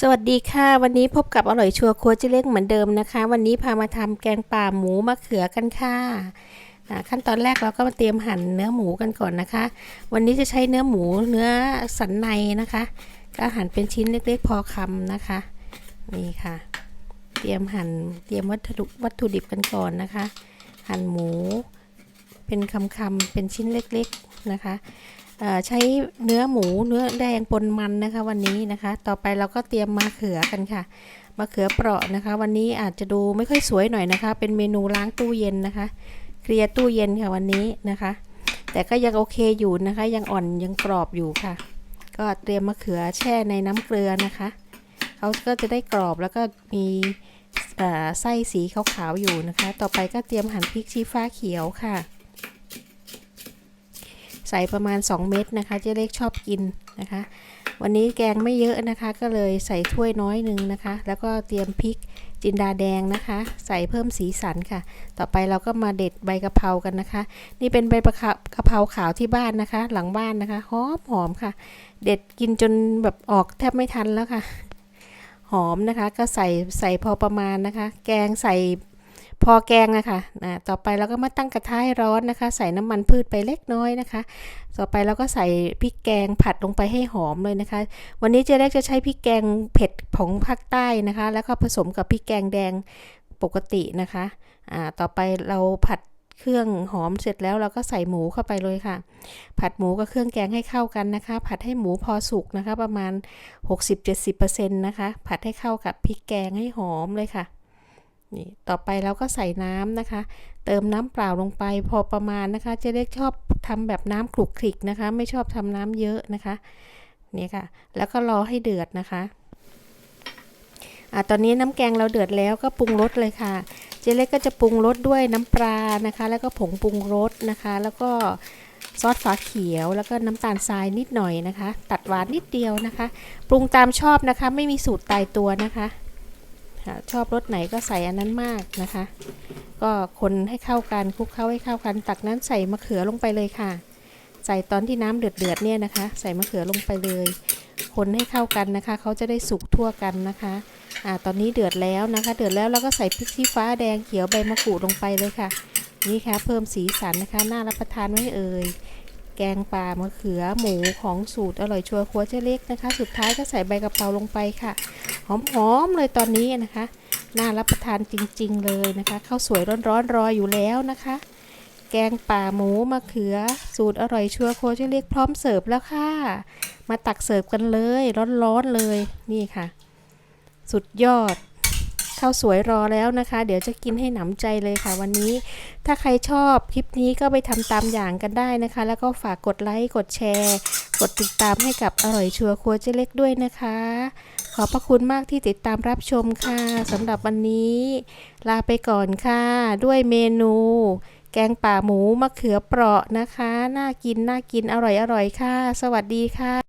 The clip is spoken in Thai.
สวัสดีค่ะ วันนี้พบกับอร่อยชัวร์โครัวเจเล็กเหมือนเดิมนะคะ วันนี้พามาทำแกงป่าหมูมะเขือกันค่ะขั้นตอนแรกเราก็มาเตรียมหั่นเนื้อหมูกันก่อนนะคะ วันนี้จะใช้เนื้อหมูเนื้อสันในนะคะ ก็หั่นเป็นชิ้นเล็กๆพอคำนะคะนี่ค่ะ เตรียมหั่นเตรียมวัตถุวัตถุดิบกันก่อนนะคะ หั่นหมู เป็นคำๆเป็นชิ้นเล็กๆนะคะใช้เนื้อหมูเนื้อแดงปนมันนะคะวันนี้นะคะ ต่อไปเราก็เตรียมมะเขือกันค่ะมะเขือเปราะนะคะ วันนี้อาจจะดูไม่ค่อยสวยหน่อยนะคะ เป็นเมนูล้างตู้เย็นนะคะ เคลียร์ตู้เย็นค่ะวันนี้นะคะ แต่ก็ยังโอเคอยู่นะคะ ยังอ่อนยังกรอบอยู่ค่ะ ก็เตรียมมะเขือแช่ในน้ำเกลือนะคะเขาก็จะได้กรอบแล้วก็มีเอ่อไส้สีขาวๆอยู่นะคะ ต่อไปก็เตรียมหั่นพริกชี้ฟ้าเขียวค่ะ ใส่ประมาณ 2 เม็ดนะคะเจ๊เล็กชอบกินนะคะ วันนี้แกงไม่เยอะนะคะ ก็เลยใส่ถ้วยน้อยหนึ่งนะคะ แล้วก็เตรียมพริกจินดาแดงนะคะ ใส่เพิ่มสีสันค่ะ ต่อไปเราก็มาเด็ดใบกะเพรากันนะคะ นี่เป็นใบกะเพราขาวที่บ้านนะคะ หลังบ้านนะคะหอมหอมค่ะ เด็ดกินจนแบบออกแทบไม่ทันแล้วค่ะ หอมนะคะก็ใส่ใส่พอประมาณนะคะ แกงใส่ พอแกงนะคะนะต่อไปเราก็มาตั้งกระทะให้ร้อนนะคะ ใส่น้ำมันพืชไปเล็กน้อยนะคะ ต่อไปเราก็ใส่พริกแกงผัดลงไปให้หอมเลยนะคะ วันนี้เจ๊เล็กจะใช้พริกแกงเผ็ดของภาคใต้นะคะ แล้วก็ผสมกับพริกแกงแดงปกตินะคะอ่าต่อไปเราผัดเครื่องหอมเสร็จแล้วเราก็ใส่หมูเข้าไปเลยค่ะ ผัดหมูกับเครื่องแกงให้เข้ากันนะคะ ผัดให้หมูพอสุกนะคะ ประมาณ 60-70%นะคะ ผัดให้เข้ากับพริกแกงให้หอมเลยค่ะ นี่ต่อไปเราก็ใส่น้ำนะคะ เติมน้ำเปล่าลงไปพอประมาณนะคะเจ๊เล็กชอบทำแบบน้ำคลุกคลิกนะคะ ไม่ชอบทำน้ำเยอะนะคะนี่ค่ะ แล้วก็รอให้เดือดนะคะอะตอนนี้น้ำแกงเราเดือดแล้วก็ปรุงรสเลยค่ะ เจเล็กก็จะปรุงรสด้วยน้ำปลานะคะ แล้วก็ผงปรุงรสนะคะ แล้วก็ซอสฝาเขียวแล้วก็น้ำตาลทรายนิดหน่อยนะคะ ตัดหวานนิดเดียวนะคะ ปรุงตามชอบนะคะ ไม่มีสูตรตายตัวนะคะ ชอบรสไหนก็ใส่อันนั้นมากนะคะ ก็คนให้เข้ากันคลุกเข้าให้เข้ากัน ตักนั้นใส่มะเขือลงไปเลยค่ะ ใส่ตอนที่น้ำเดือดเดือดเนี่ยนะคะ ใส่มะเขือลงไปเลย คนให้เข้ากันนะคะ เขาจะได้สุกทั่วกันนะคะอ่าตอนนี้เดือดแล้วนะคะ เดือดแล้วเราก็ใส่พริกชี้ฟ้าแดงเขียวใบมะกรูดลงไปเลยค่ะ นี่ค่ะเพิ่มสีสันนะคะ น่ารับประทานไว้เอ่ย แกงป่ามะเขือหมูของสูตรอร่อยชัวร์ครัวเจ๊เล็กนะคะ สุดท้ายก็ใส่ใบกะเพราลงไปค่ะ หอมๆเลยตอนนี้นะคะ น่ารับประทานจริง ๆ เลยนะคะข้าวสวยร้อนๆรออยู่แล้วนะคะ แกงป่าหมูมะเขือ สูตรอร่อยชัวร์โคชเรียกพร้อมเสิร์ฟแล้วค่ะ มาตักเสิร์ฟกันเลย ร้อนๆเลยนี่ค่ะ สุดยอด ข้าวสวยรอแล้วนะคะ เดี๋ยวจะกินให้หนำใจเลยค่ะวันนี้ ถ้าใครชอบคลิปนี้ก็ไปทำตามอย่างกันได้นะคะ แล้วก็ฝากกดไลค์กดแชร์ กดติดตามให้กับอร่อยชัวร์ครัวเจ๊เล็กด้วยนะคะ ขอบพระคุณมากที่ติดตามรับชมค่ะสำหรับวันนี้ ลาไปก่อนค่ะ ด้วยเมนูแกงป่าหมูมะเขือเปราะนะคะ น่ากินน่ากินอร่อยอร่อยค่ะ สวัสดีค่ะ